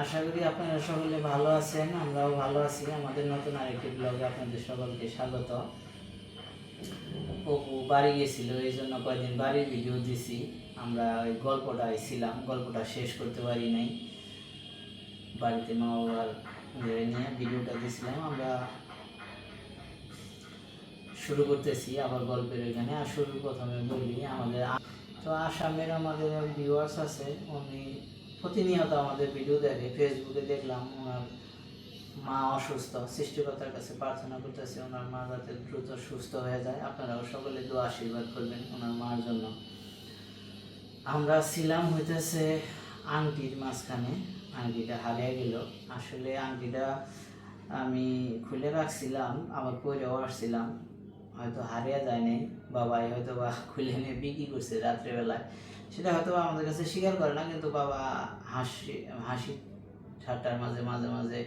আশা করি আপনারা সকলে ভালো আছেন, আমরাও ভালো আছি। আমাদের নতুন আরেকটি ব্লগে আপনাদের সকলকে স্বাগত। অপু বাড়ি গেছিল এই জন্য কয়েকদিন বাড়ির ভিডিও দিছি। আমরা ওই গল্পটা ছিলাম গল্পটা শেষ করতে পারি নাই। বাড়িতে মা বাবার নিয়ে ভিডিওটা দিয়েছিলাম আমরা শুরু করতেছি আবার গল্পের ওইখানে। আর শুরু প্রথমে বলি, আমাদের তো আসামের আমাদের ভিউয়ার্স আছে উনি প্রতিনিয়ত আমাদের ভিডিও দেখে ফেসবুকে দেখলাম ওনার মা অসুস্থ, সৃষ্টিকর্তার কাছে প্রার্থনা করতেছে ওনার মা যাতে দ্রুত সুস্থ হয়ে যায়। আপনারাও সকলে দোয়া আশীর্বাদ করবেন ওনার মার জন্য। আমরা ছিলাম হইতেছে আংটির মাঝখানে, আংটিটা হারিয়ে গেল। আসলে আংটিটা আমি খুলে রাখছিলাম, আবার পরেও আসছিলাম। হয়তো হারিয়ে যায় নাই, বাবাই হয়তো বা খুলে নিয়ে বিক্রি করছে রাত্রেবেলায়। সেটা হয়তো আমাদের কাছে স্বীকার করে না, কিন্তু বাবা হাসি হাসি ঠাট্টার মাঝে মাঝে মাঝে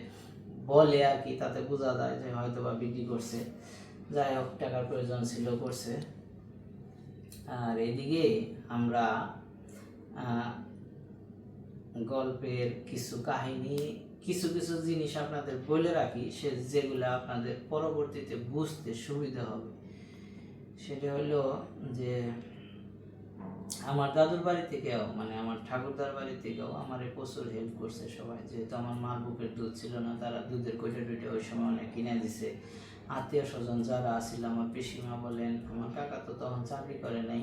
বলে আর কি, তাতে বোঝা যায় যে হয়তো বা বিক্রি করছে। যাই হোক, টাকার প্রয়োজন ছিল, করছে। আর এদিকে আমরা গল্পের কিছু কাহিনী, কিছু কিছু জিনিস আপনাদের বলে রাখি, সে যেগুলো আপনাদের পরবর্তীতে বুঝতে সুবিধা হবে। সেটা হলো যে আমার দাদুর বাড়ি থেকেও মানে আমার ঠাকুরদার বাড়ি থেকেও আমার প্রচুর হেল্প করছে সবাই। যেহেতু আমার মার বুকের দুধ ছিল না, তারা দুধের কোটে টুটে ওই সময় অনেক কিনে দিছে। আত্মীয় স্বজন যারা আছিল, আমার পিসিমা বলেন, আমার কাকা তো তখন চাকরি করে নাই,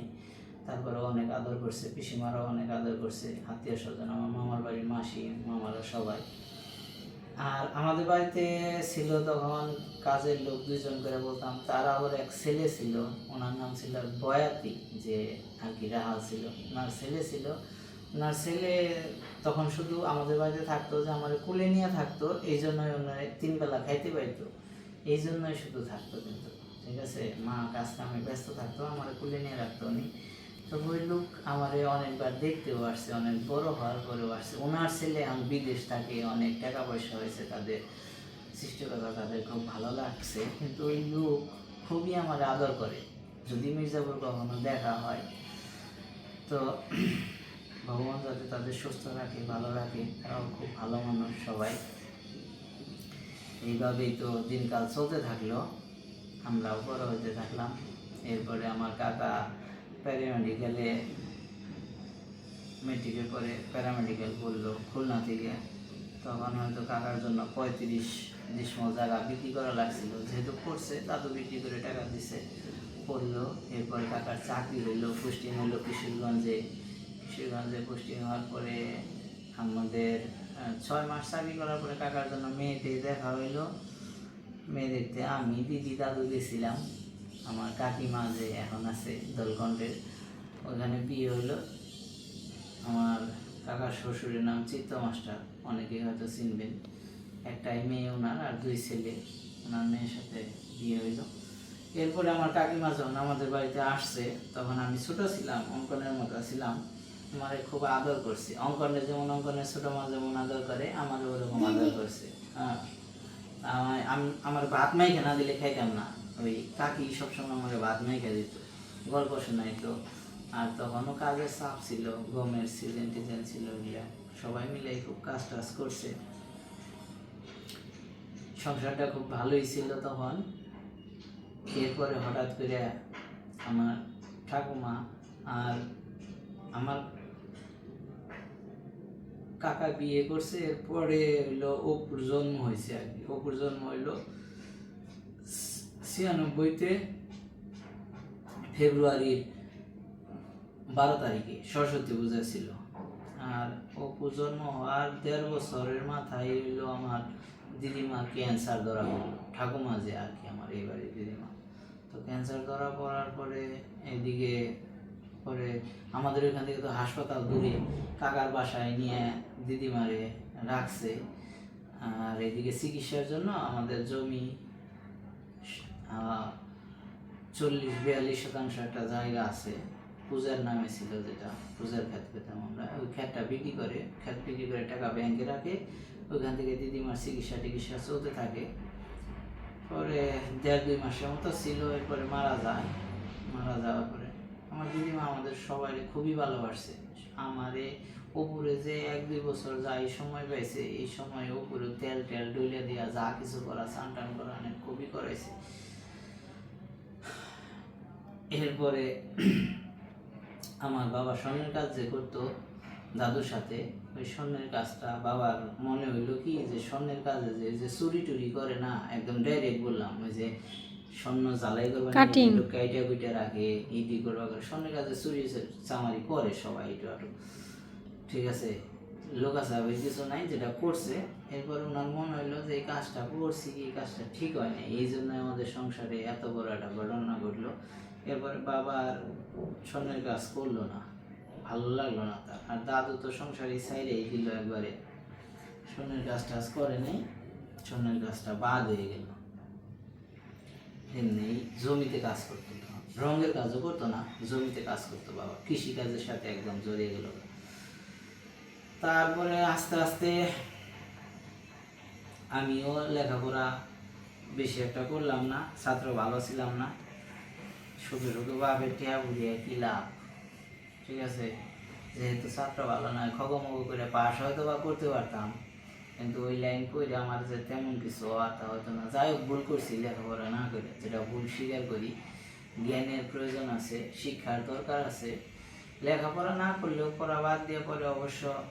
তারপরে অনেক আদর করছে, পিসিমারাও অনেক আদর করছে। আত্মীয় স্বজন, আমার মামার বাড়ির মাসি, মামারা সবাই। আর আমাদের বাড়িতে ছিল তখন কাজের লোক দুজন করে বলতাম, তার আবার এক ছেলে ছিল, ওনার নাম ছিল বয়াতি, যে আর কি রাহাল ছিল। ওনার ছেলে ছিল। ওনার ছেলে তখন শুধু আমাদের বাড়িতে থাকতো যে আমার কুলে নিয়ে থাকতো, এই জন্যই ওনার তিন বেলা খাইতে পাইতো এই জন্যই শুধু থাকতো কিন্তু, ঠিক আছে? মা কাজ কামে ব্যস্ত থাকতো, আমার কুলে নিয়ে রাখতো উনি। তো ওই লোক আমারে অনেকবার দেখতেও আসছে, অনেক বড় হওয়ার পরেও আসছে। ওনার ছেলে আমি বিদেশ থাকে, অনেক টাকা পয়সা হয়েছে, তাদের সৃষ্টিকতা তাদের খুব ভালো লাগছে। কিন্তু ওই লোক খুবই আমার আদর করে। যদি মির্জাপুর কখনো দেখা হয়, তো ভগবান যাতে তাদের সুস্থ রাখে, ভালো রাখে, তারাও খুব ভালো মানুষ সবাই। এইভাবেই তো দিনকাল চলতে থাকল। আমরাও বড় হতে থাকলাম। এরপরে আমার কাকা প্যারামেডিক্যালে মেট্রিকের পরে প্যারামেডিক্যাল করল খুলনা থেকে। তখন হয়তো কাকার জন্য পঁয়ত্রিশ ডিসমল জায়গা বিক্রি করা লাগছিল। যেহেতু করছে, দাদু বিক্রি করে টাকা দিছে। পড়ল এরপরে কাকার চাকরি হইল পোস্টিং হইল কিশোরগঞ্জে। কিশোরগঞ্জে পোস্টিং হওয়ার পরে আমাদের ছয় মাস চাকরি করার পরে কাকার জন্য মেয়েতে দেখা হইল। মেয়ে দেখতে আমি দিদি দাদু গেছিলাম। আমার কাকিমা যে এখন আছে দোলকণ্ঠের, ওখানে বিয়ে হইল। আমার কাকার শ্বশুরের নাম চিত্ত মাস্টার, অনেকেই হয়তো চিনবেন। একটাই মেয়ে ওনার আর দুই ছেলে, ওনার মেয়ের সাথে বিয়ে হইল। এরপরে আমার কাকিমা যখন আমাদের বাড়িতে আসছে, তখন আমি ছোট ছিলাম, অঙ্কনের মতো ছিলাম। আমারে খুব আদর করছে। অঙ্কনের যেমন অঙ্কনের ছোট মা যেমন আদর করে, আমারও ওরকম আদর করছে। হ্যাঁ। আমার ভাত মাইখে না দিলে খাইতাম না। ওই কাকি সবসময় আমাকে ভাত মাইখে দিত, গল্প শোনাইতো। আর তখনও কাজের চাপ ছিল, গমের সিজন টিজন ছিল ওগুলা সবাই মিলে খুব কাজ টাজ করছে। সংসারটা খুব ভালোই ছিল তখন। এরপরে হঠাৎ করে আমার ঠাকুমা আর আমার কাকা বিয়ে করছে, এরপরে হইল অপুর জন্ম হয়েছে আর কি। অপুর জন্ম হইল ছিয়ানব্বইতে ফেব্রুয়ারির বারো তারিখে সরস্বতী পূজা ছিল। আর অপু জন্ম হওয়ার দেড় বছরের মাথায় হইল আমার দিদিমার ক্যান্সার ধরা পড়ল। ঠাকুমা যে আর কি আমার এই দিদিমা। তো ক্যান্সার ধরা পড়ার পরে এদিকে পরে আমাদের ওইখান থেকে তো হাসপাতাল দূরে কাকার বাসায় নিয়ে দিদিমারে রাখছে। আর এদিকে চিকিৎসার জন্য আমাদের জমি চল্লিশ, বিয়াল্লিশ শতাংশ একটা জায়গা আছে। পূজার নামে ছিল যেটা, পূজার ক্ষেত পেতাম আমরা। ওই ক্ষেতটা বিক্রি করে, ক্ষেত বিক্রি করে টাকা ব্যাংকে রাখে। ওইখান থেকে দিদিমার চিকিৎসা টিকিৎসা চলতে থাকে। পরে দেড়, দুই মাসের মতো ছিল, এরপরে মারা যায়। মারা যাওয়ার পরে আমার দিদিমা আমাদের সবাই খুবই ভালোবাসছে আমারে উপরে যে এক, দুই বছর যা এই সময় পাইছে, এই সময় উপরে তেল টেল ডইলে দিয়া যা কিছু করা চান টান করা, অনেক খুবই করাইছে। এরপরে আমার বাবা স্বর্ণের কাজ যে করতো দাদুর সাথে ওই স্বর্ণের কাজটা বাবার মনে হইল কি যে স্বর্ণের কাজে যে যে চুরি টুরি করে না একদম ডাইরেক্ট বললাম ওই যে স্বর্ণ জ্বালাই Cutting. কাইটা কুইটা রাখে ইডি করবা করে স্বর্ণের কাজে চুরি চামারি করে সবাই একটু একটু ঠিক আছে লোক আছে ওই কিছু নাই যেটা করছে। এরপর ওনার মনে হইল যে এই কাজটা করছি এই কাজটা ঠিক হয় না এই জন্য আমাদের সংসারে এত বড় একটা ঘটনা ঘটলো। এরপরে বাবা আর স্বর্ণের কাজ করল না, ভালো লাগল না তার। আর দাদু তো সংসারে সাইডেই দিল একবারে। স্বর্ণের কাজ টাজ করে নেই স্বর্ণের কাজটা বাদ হয়ে গেল। এমনি জমিতে কাজ করতো রঙের কাজও করতো না, জমিতে কাজ করতো বাবা। কৃষি কাজের সাথে একদম জড়িয়ে গেল। তারপরে আস্তে আস্তে আমিও লেখাপড়া বেশি একটা করলাম না, ছাত্র ভালো ছিলাম না। শুধু শুধু বাপের টিয়া বুঝিয়ে কি লাভ? ঠিক আছে? যেহেতু ছাত্র ভালো নয়, খগমগ করে পাশ হয়তো বা করতে পারতাম। কিন্তু ওই লাইন করে আমার যে তেমন কিছু আতা হতো না। যাই হোক, ভুল করছি লেখাপড়া না করে। যেটা ভুল স্বীকার করি, জ্ঞানের প্রয়োজন আছে, শিক্ষার দরকার আছে। লেখাপড়া না করলেও পড়া বাদ দিয়ে পরে অবশ্য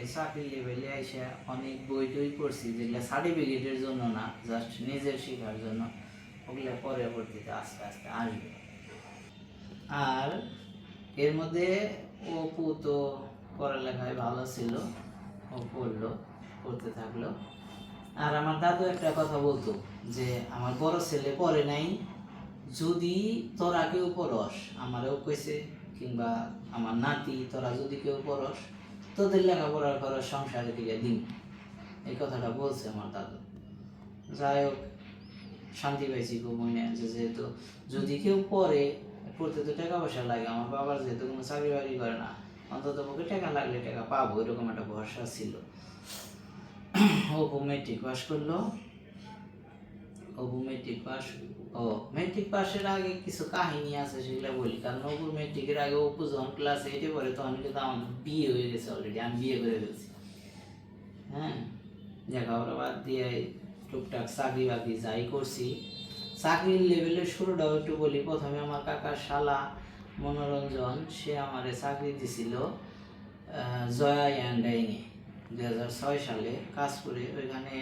এই চাকরি লেভেলে এসে অনেক বই টই পড়ছি, যেগুলো সার্টিফিকেটের জন্য না জাস্ট নিজের শেখার জন্য। ওগুলো পরবর্তীতে আস্তে আস্তে আসবে। আর এর মধ্যে অপু তো পড়ালেখায় ভালো ছিল। ও পড়ল, পড়তে থাকল। আর আমার দাদু একটা কথা বলতো যে, আমার বড় ছেলে পড়ে নাই, যদি তোরা কেউ পড়স। আমারও কইছে, কিংবা আমার নাতি, তোরা যদি কেউ পড়স, তোদের লেখাপড়ার খরচ সংসারে দিকে দিন। এই কথাটা বলছে আমার দাদু। যাই হোক, শান্তি পাইছি খুব মনে আছে যেহেতু যদি কেউ পড়ে পড়তে তো টাকা পয়সা লাগে। আমার বাবার যেহেতু কোনো চাকরি বাকরি করে না, অন্তত পক্ষে টাকা লাগলে টাকা পাবো, এরকম একটা ভরসা ছিল। অপু মেট্রিক পাস করল। অপু মেট্রিক পাস ও মেট্রিক পাসের আগে কিছু কাহিনী আছে সেগুলো বলি। কারণ অপুর মেট্রিকের আগে অপু যখন ক্লাস এইটে পড়ে, তখন কিন্তু আমার বিয়ে হয়ে গেছে অলরেডি আমি বিয়ে করে ফেলছি। হ্যাঁ? লেখাপড়া বাদ দিয়ে টুকটাক চাকরি বাকরি যাই করছি চাকরির লেভেলের শুরুটাও একটু বলি। প্রথমে আমার কাকার শালা মনোরঞ্জন, সে আমারে চাকরি দিছিল জয়া অ্যান্ডাইনে দু হাজার ছয় সালে কাজ করে। ওইখানে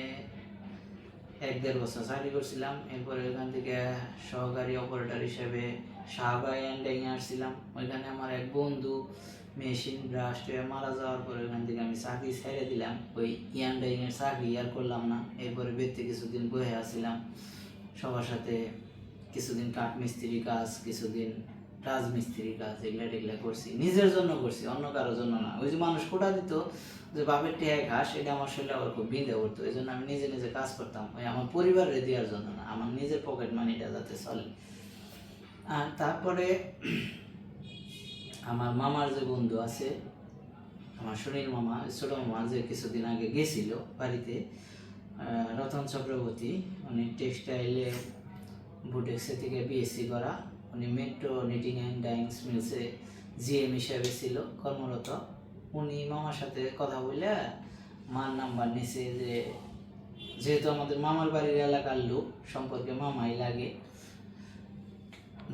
এক দেড় বছর চাকরি করছিলাম। এরপরে ওইখান থেকে সহকারী অপারেটর হিসেবে শাহবাই অ্যান্ডাইনে আসছিলাম। ওইখানে আমার এক বন্ধু মেশিন ব্রাস্ট হয়ে মারা যাওয়ার পরে ওইখান থেকে আমি চাকরি ছেড়ে দিলাম। ওই ইয়ান্ডাইনের চাকরি আর করলাম না। এরপরে বেরতে কিছুদিন বসে আসছিলাম। সবার সাথে কিছুদিন কাঠ মিস্ত্রি কাজ, কিছুদিন রাজমিস্ত্রি কাজ, এগুলা টেগুলা করছি। নিজের জন্য করছি, অন্য কারোর জন্য না। ওই যে মানুষ কোটা দিত যে বাপের টেহায় ঘাস, এটা আমার শরীরে আবার খুব বিঁধে পড়তো। এই জন্য আমি নিজে নিজে কাজ করতাম। ওই আমার পরিবারের দেওয়ার জন্য না, আমার নিজের পকেট মানিটা যাতে চলে। আর তারপরে আমার মামার যে বন্ধু আছে, আমার সুনীল মামা, ছোট মামা যে কিছুদিন আগে গেছিল বাড়িতে রতন চক্রবর্তী, উনি টেক্সটাইলে বুটেক্সে থেকে বিএসসি করা। উনি মেট্রো নিটিং অ্যান্ড ডাইংস মিলসে জিএম হিসাবে ছিল, কর্মরত। উনি মামার সাথে কথা বলে মার নাম্বার নিছে যে, যেহেতু আমাদের মামার বাড়ির এলাকার লোক, সম্পর্কে মামাই লাগে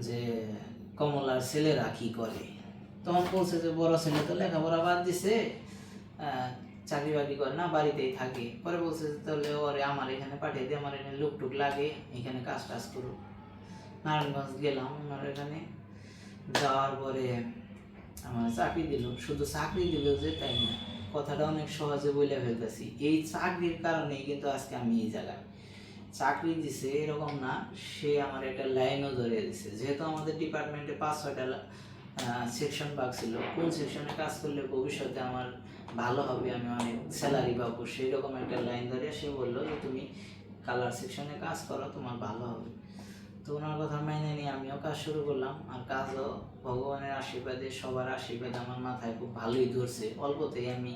যে, কমলার ছেলেরা কি করে? তখন বলছে যে, বড় ছেলে তো লেখাপড়া বাদ দিছে। চাকরি বাকরি করে না, বাড়িতেই থাকে। পরে বলছে তাহলে ওরে আমার এখানে পাঠিয়ে দিয়ে আমার এখানে লোক টুক লাগে, এখানে কাজ টাজ করুক। নারায়ণগঞ্জ গেলাম ওনার এখানে যাওয়ার পরে আমার চাকরি দিল। শুধু চাকরি দিল যে তাই না, কথাটা অনেক সহজে বলে ফেলতেছি। এই চাকরির কারণেই কিন্তু আজকে আমি এই জায়গায়। চাকরি দিছে এরকম না, সে আমার একটা লাইনও ধরে দিছে। যেহেতু আমাদের ডিপার্টমেন্টে পাঁচ ছয়টা সেকশন ভাগ ছিল, কোন সেকশনে কাজ করলে ভবিষ্যতে আমার ভালো হবে, আমি অনেক স্যালারি পাবো। সেই রকম একটা লাইন ধরে সে বলল যে, তুমি কালার সেকশনে কাজ করো, তোমার ভালো হবে। তো ওনার কথা মেনে নিয়ে আমিও কাজ শুরু করলাম। আর কাজও ভগবানের আশীর্বাদে, সবার আশীর্বাদ আমার মাথায় খুব ভালোই ধরছে। অল্পতেই আমি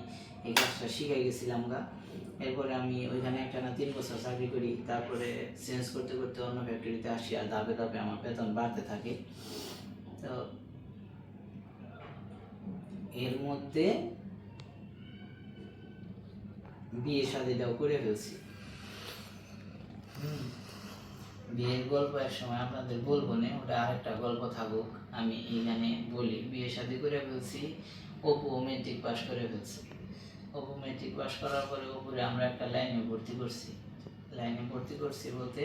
এই কাজটা শিখে গেছিলাম গা। এরপরে আমি ওইখানে একটা না তিন বছর চাকরি করি। তারপরে চেঞ্জ করতে করতে অন্য ফ্যাক্টরিতে আসি আর ধাপে ধাপে আমার বেতন বাড়তে থাকে। তো এর মধ্যে বিয়ে শাদিটাও করে ফেলছি। বিয়ের গল্প এক সময় আপনাদের বলব না ওটা আরেকটা গল্প থাকুক আমি এইখানে বলি। বিয়ে শাদি করে ফেলছি অপু মেট্রিক পাস করে ফেলছি। অপু মেট্রিক পাস করার পরে ওপরে আমরা একটা লাইনে ভর্তি করছি। লাইনে ভর্তি করছি বলতে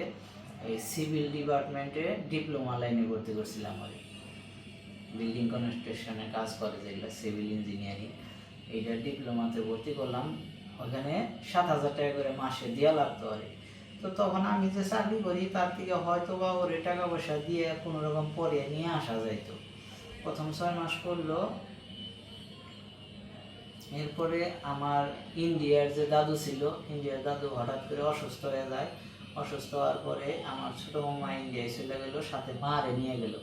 এই সিভিল ডিপার্টমেন্টে ডিপ্লোমা লাইনে ভর্তি করছিলাম আমি। বিল্ডিং কনস্ট্রাকশনে কাজ করে যেগুলো সিভিল ইঞ্জিনিয়ারিং এইটা ডিপ্লোমাতে ভর্তি করলাম। ওখানে সাত হাজার টাকা করে মাসে দেওয়া লাগতো আর তো তখন আমি যে চাকরি করি, তার থেকে হয়তো বা ওরে টাকা পয়সা দিয়ে কোনো রকম পরে নিয়ে আসা যাইতো। প্রথম ছয় মাস করল এরপরে আমার ইন্ডিয়ার যে দাদু ছিল, ইন্ডিয়ার দাদু হঠাৎ করে অসুস্থ হয়ে যায়। অসুস্থ হওয়ার পরে আমার ছোট মামা ইন্ডিয়ায় চলে গেল, সাথে মারে নিয়ে গেল।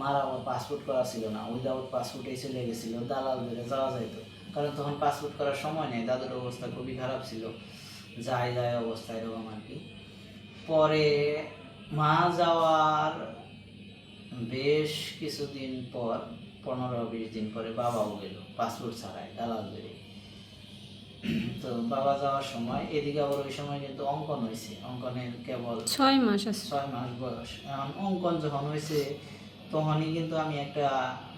মার আবার পাসপোর্ট করা ছিল না উইদাউট পাসপোর্টেই চলে গেছিল, দালাল ধরে যাওয়া যাইতো। কারণ তখন পাসপোর্ট করার সময় নেই দাদুর অবস্থা খুবই খারাপ ছিল। যায় যায় অবস্থা এরকম আর কি। পরে মা যাওয়ার বেশ কিছুদিন পর পনেরো বিশ দিন পরে বাবাও গেল পাসপোর্ট ছাড়াই দালাল ধরে। তো বাবা যাওয়ার সময় এদিকে আবার ওই সময় কিন্তু অঙ্কন হয়েছে। অঙ্কনের কেবল ছয় মাস ছয় মাস বয়স। এখন অঙ্কন যখন হয়েছে তখনই কিন্তু আমি একটা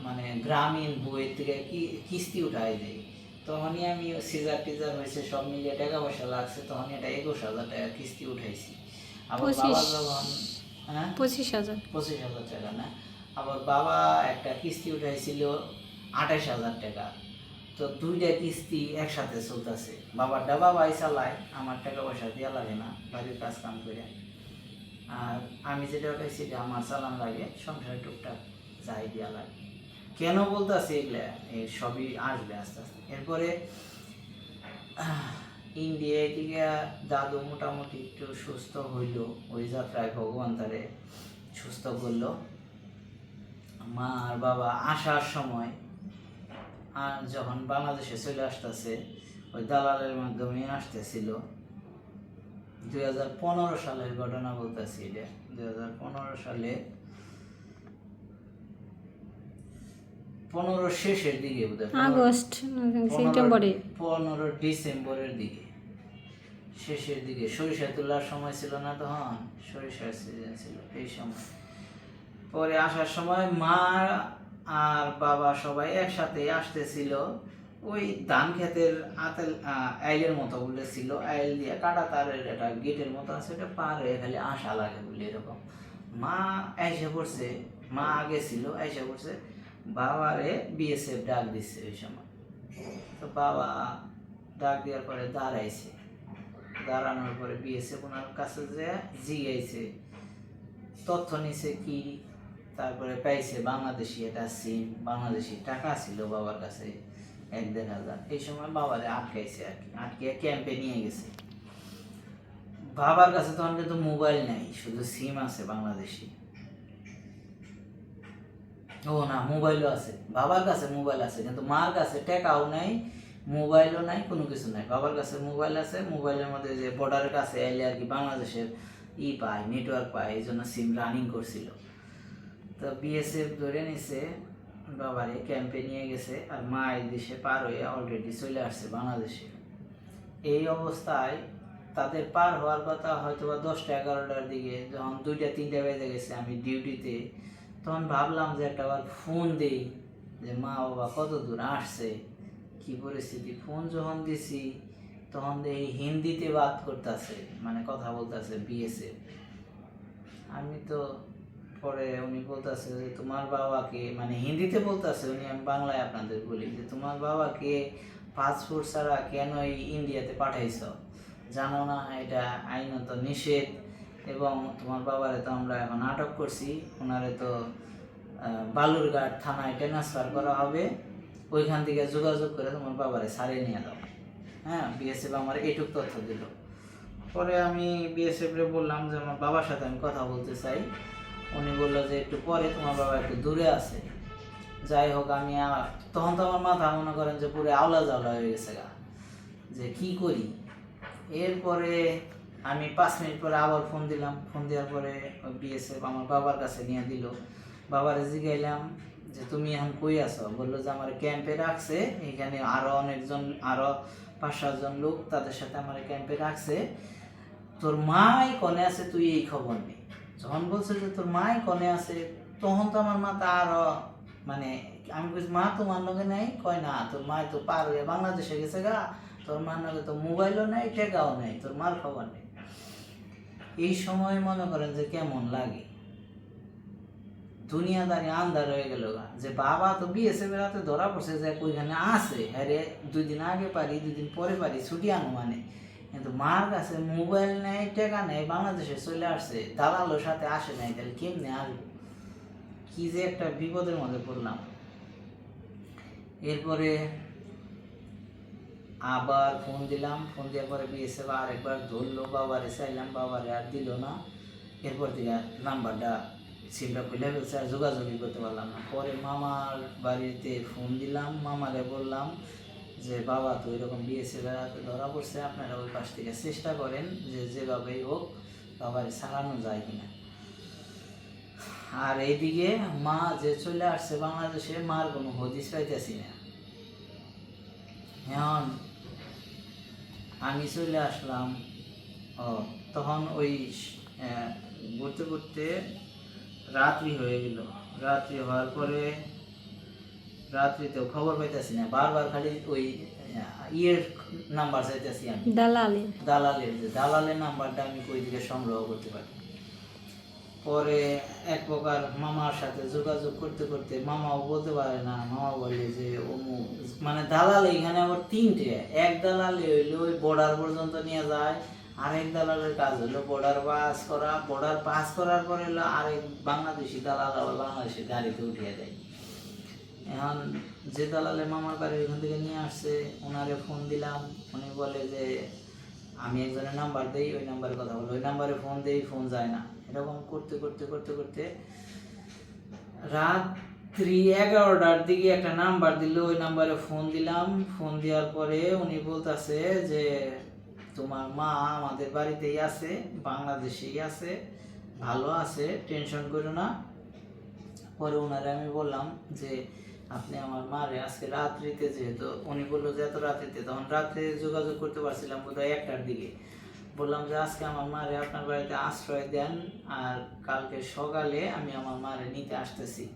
মানে গ্রামীণ বইয়ের থেকে কি কিস্তি উঠাই দিই। তখনই আমি সিজার টিজার হয়েছে সব মিলিয়ে টাকা পয়সা লাগছে তখন এটা একুশ হাজার টাকা কিস্তি উঠাইছি। আবার বাবা পঁচিশ। যখন হ্যাঁ? পঁচিশ হাজার। পঁচিশ হাজার টাকা না? আবার বাবা একটা কিস্তি উঠাইছিল আঠাশ হাজার টাকা। তো দুইটা কিস্তি একসাথে চলতেছে। বাবারটা বাবাই চালায় আমার টাকা পয়সা দেওয়া লাগে না বাড়ির কাজ কাম করে। আর আমি যেটা উঠাইছি আমার চালান লাগে সংসারে টুকটাক যাই দেওয়া লাগে। কেন বলতেছি এগুলা? এই সবই আসবে আস্তে আস্তে। এরপরে আহ, ইন্ডিয়ায় থেকে দাদু মোটামুটি একটু সুস্থ হইল ওই যাত্রায় ভগবান তারে সুস্থ করল। মা আর বাবা আসার সময় আর যখন বাংলাদেশে চলে আসতেছে ওই দালালের মাধ্যমে আসতেছিল। দুই হাজার পনেরো সালের ঘটনা বলতেছি এটা। দুই হাজার পনেরো সালে পনেরো শেষের দিকে আগস্ট সেপ্টেম্বরে। পনেরো ডিসেম্বরের দিকে শেষের দিকে। সরিষা তোলার সময় ছিল না তখন সরিষার সিজন ছিল এই সময়। পরে আসার সময় মা আর বাবা সবাই একসাথে আসতেছিল ওই ধান ক্ষেতের আতেল আইলের মতো বলে ছিল আইল দিয়ে কাটা তারের একটা গেটের মতো আছে ওটা পার হয়ে খালি আসা লাগে বলে এরকম। মা এসে পড়ছে মা আগে ছিল এসে পড়ছে বাবারে বিএসএফ ডাক দিচ্ছে ওই সময়। তো বাবা ডাক দেওয়ার পরে দাঁড়াইছে। দাঁড়ানোর পরে বিএসএফ ওনার কাছে যে জিগাইছে, তথ্য নিছে কি, তারপরে পাইছে বাংলাদেশি এটা সিম বাংলাদেশি টাকা ছিল বাবার কাছে, এক দেড় হাজার। এই সময় বাবারে আটকাইছে আর কি আটকে ক্যাম্পে নিয়ে গেছে। বাবার কাছে তখন কিন্তু মোবাইল নাই, শুধু সিম আছে বাংলাদেশি। ও না, মোবাইলও আছে। বাবার কাছে মোবাইল আছে, কিন্তু মার কাছে টাকাও নাই, মোবাইলও নাই, কোনো কিছু নাই। বাবার কাছে মোবাইল আছে, মোবাইলের মধ্যে যে বর্ডারের কাছে এলে আর কি বাংলাদেশের ই পায় নেটওয়ার্ক পায়, এই জন্য সিম রানিং করছিল। তো বিএসএফ ধরে নিছে, বাবারে ক্যাম্পে নিয়ে গেছে, আর মা এই দেশে পার হয়ে অলরেডি চলে আসছে বাংলাদেশে। এই অবস্থায় তাদের পার হওয়ার কথা হয়তো বা দশটা এগারোটার দিকে, যখন দুইটা, তিনটা বেজে গেছে, আমি ডিউটিতে তখন ভাবলাম যে একটা আবার ফোন দেই, যে মা বাবা কত দূর আসছে, কি পরিস্থিতি? ফোন যখন দিছি, তখন এই হিন্দিতে বাদ করতেছে মানে কথা বলতেছে বিএসএফ আমি তো পরে উনি বলতেছে যে, তোমার বাবাকে মানে হিন্দিতে বলতেছে উনি, আমি বাংলায় আপনাদের বলি, যে, তোমার বাবাকে পাসপোর্ট ছাড়া কেন এই ইন্ডিয়াতে পাঠাইছ? জানো না, এটা আইনত নিষেধ। এবং তোমার বাবারে তো আমরা এখন আটক করছি। ওনারে তো বালুরঘাট থানায় ট্রান্সফার করা হবে। ওইখান থেকে যোগাযোগ করে তোমার বাবারে সারিয়ে নিয়ে দাও হ্যাঁ বিএসএফ আমার এইটুক তথ্য দিল। পরে আমি বিএসএফ রে বললাম যে আমার বাবার সাথে আমি কথা বলতে চাই। উনি বলল যে একটু পরে তোমার বাবা একটু দূরে আছে। যাই হোক, আমি তখন তো আমার মাথা মনে করেন যে পুরো আওলা জাওলা হয়ে গেছে গা। যে কি করি? এরপরে আমি পাঁচ মিনিট পরে আবার ফোন দিলাম। ফোন দেওয়ার পরে বিএসএফ আমার বাবার কাছে নিয়ে দিল। বাবারে জিগাইলাম যে, তুমি এখন কই আছো? বলল যে, আমার ক্যাম্পে রাখছে। এখানে আরও অনেকজন, আরও পাঁচ সাতজন লোক তাদের সাথে আমার ক্যাম্পে রাখছে। তোর মাই কনে আছে, তুই এই খবর নেই যখন বলছে যে, তোর মাই কনে আছে, তখন তো আমার মাথা আরও মানে আমি বলছি মা তোমার লগে নাই? কয়, না, তোর মা তো পার বাংলাদেশে গেছে গা। তোর মার লগে তো মোবাইলও নেই টেকাও নেই। তোর মার খবর নেই এই সময় মনে করেন যে কেমন লাগে। দুনিয়াদারি আন্দার হয়ে গেল যে বাবা তো বিএসএফ রাতে ধরা পড়ছে যে ওইখানে আছে। আরে দুই দিন আগে পারি, দুই দিন পরে পারি, ছুটি আনো মানে। কিন্তু মার কাছে মোবাইল নেই, টেকা নেই, বাংলাদেশে চলে আসছে দালালোর সাথে আসে নাই, তাহলে কেমনে আসব? কি যে একটা বিপদের মধ্যে পড়লাম। এরপরে আবার ফোন দিলাম, ফোন দেওয়ার পরে বিএসএফ আরেকবার ধরলো বাবারে চাইলাম বাবারে আর দিল না। এরপর থেকে নাম্বারটা সিমটা খুলে ফেলছে আর যোগাযোগই করতে পারলাম না। পরে মামার বাড়িতে ফোন দিলাম, মামারে বললাম যে, বাবা, তো এরকম বিএসএফ হাতে ধরা পড়ছে, আপনারা ওই পাশ থেকে চেষ্টা করেন যে যেভাবেই হোক বাবারে সারানো যায় কিনা। আর এইদিকে মা যে চলে আসছে বাংলাদেশে, মার কোনো হদিস পাইতেছি না। এখন আমি চলে আসলাম। ও তখন ওই ঘুরতে ঘুরতে রাত্রি হয়ে গেল। রাত্রি হওয়ার পরে রাত্রিতেও খবর পাইতেছি না বারবার খালি ওই ইয়ের নাম্বার চাইতেছি আমি। দালালের। দালালের যে দালালের নাম্বারটা আমি কই দিকে সংগ্রহ করতে পারি? পরে এক প্রকার মামার সাথে যোগাযোগ করতে করতে মামাও বলতে পারে না, মামা বলে যে অমুক মানে দালাল এখানে আবার তিনটে, এক দালালে হইল ওই বর্ডার পর্যন্ত নিয়ে যায়, আরেক দালালের কাজ হলো বর্ডার পাস করা বর্ডার পাস করার পরে হলো আরেক বাংলাদেশি দালাল আবার বাংলাদেশের গাড়িতে উঠিয়ে দেয়। এখন যে দালালে মামার বাড়ি ওখান থেকে নিয়ে আসছে, ওনারে ফোন দিলাম, উনি বলে যে, আমি একজনের নাম্বার দিই, ওই নাম্বারে কথা বলো। ওই নাম্বারে ফোন দেই ফোন যায় না। এরকম করতে করতে করতে করতে রাত্রি এগারোটার দিকে একটা নাম্বার দিল। ওই নাম্বারে ফোন দিলাম। ফোন দেওয়ার পরে উনি বলতেছে যে, তোমার মা আমাদের বাড়িতেই আছে, বাংলাদেশেই আছে, ভালো আছে, টেনশন করো না। পরে ওনারে আমি বললাম যে, আপনি আমার মারে আজকে রাত্রিতে যেহেতু, উনি বলল যে, এত রাত্রিতে? তখন রাত্রে যোগাযোগ করতে পারছিলাম বোধহয় একটার দিকে। বললাম যে আজকে আমার মারে আপনার বাড়িতে আশ্রয় দেন আর কালকে সকালে আমি আমার মারে নিতে আসতেছি।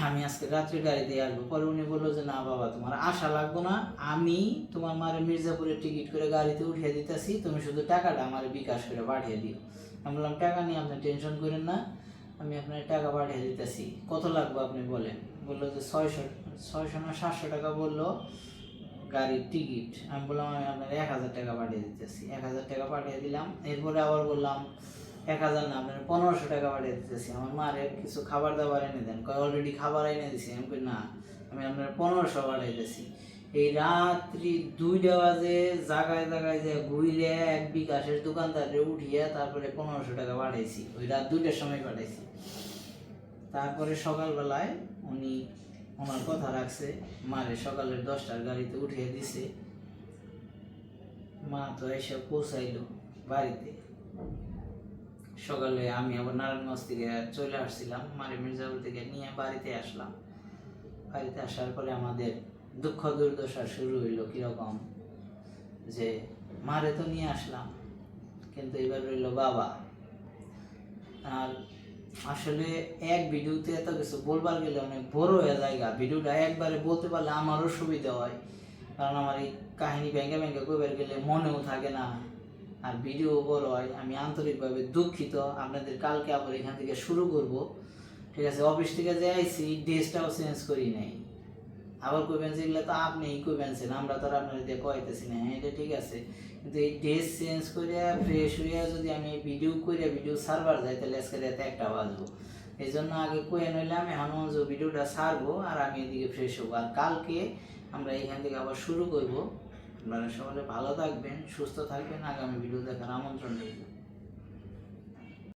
আমি আজকে রাত্রি গাড়ি দিয়ে আসব। পরে উনি বলল যে, না বাবা, তোমার আশা লাগবো না। আমি তোমার মারে মির্জাপুরের টিকিট করে গাড়িতে উঠিয়ে দিতেছি। তুমি শুধু টাকাটা আমার বিকাশ করে পাঠিয়ে দিও। আমি বললাম, টাকা নিয়ে আপনি টেনশন করেন না। আমি আপনার টাকা পাঠিয়ে দিতেছি। কত লাগবে আপনি বলেন? বলল যে, ছয়শো ছয়শো না সাতশো টাকা। বলল গাড়ির টিকিট, আমি বললাম, আমি আপনার এক হাজার টাকা পাঠিয়ে দিতেছি। এক হাজার টাকা পাঠিয়ে দিলাম, এরপরে আবার বললাম, এক হাজার না আপনার পনেরোশো টাকা পাঠিয়ে দিতেছি। আমার মারে কিছু খাবার দাবার এনে দেন, কয় অলরেডি খাবার এনে দিছি। আমি কই, না, আমি আপনার পনেরোশো পাঠিয়ে দিতেছি। এই রাত্রি দুইটা বাজে জায়গায় জায়গায় যে ঘুরে এক বিকাশের দোকানদারে উঠিয়ে তারপরে পনেরোশো টাকা পাঠাইছি। ওই রাত দুইটার সময় পাঠিয়েছি তারপরে সকালবেলায় উনি ওনার কথা রাখছে। মারে সকালের দশটার গাড়িতে উঠিয়ে দিছে। মা তো এসে পৌঁছাইলো বাড়িতে। সকালে আমি আবার নারায়ণগঞ্জ থেকে চলে আসছিলাম। মারে মির্জাপুর থেকে নিয়ে বাড়িতে আসলাম। বাড়িতে আসার পরে আমাদের দুঃখ দুর্দশা শুরু হইল কীরকম যে মারে তো নিয়ে আসলাম, কিন্তু এবার রইল বাবা। আর আসলে এক ভিডিওতে এত কিছু বলবার গেলে অনেক বড় হয়ে জায়গা ভিডিওটা একবারে বলতে পারলে আমারও সুবিধা হয়। কারণ আমার এই কাহিনী ব্যাঙ্গে ব্যাঙ্গে কইবার গেলে মনেও থাকে না। আর ভিডিও বড় হয়, আমি আন্তরিকভাবে দুঃখিত। আপনাদের কালকে আবার এখান থেকে শুরু করব। ঠিক আছে, অফিস থেকে যে আইসি ড্রেসটাও চেঞ্জ করি নাই। আবার কইবেন যে এগুলো তো আপনিই কইবেন আমরা তো আর আপনার দিয়ে কইতেছি না। হ্যাঁ এটা ঠিক আছে। কিন্তু এই ড্রেস চেঞ্জ করে ফ্রেশ হইয়া যদি আমি ভিডিও করে ভিডিও সার্ভার যাই, তাহলে আজকে রাতে একটা বাজবো। এই জন্য আগে কয়ে নইলাম এখন যে ভিডিওটা সারবো আর আমি এদিকে ফ্রেশ হব। আর কালকে আমরা এখান থেকে আবার শুরু করব। আপনারা সবাই ভালো থাকবেন, সুস্থ থাকবেন। আগামী ভিডিও দেখার আমন্ত্রণ রইল।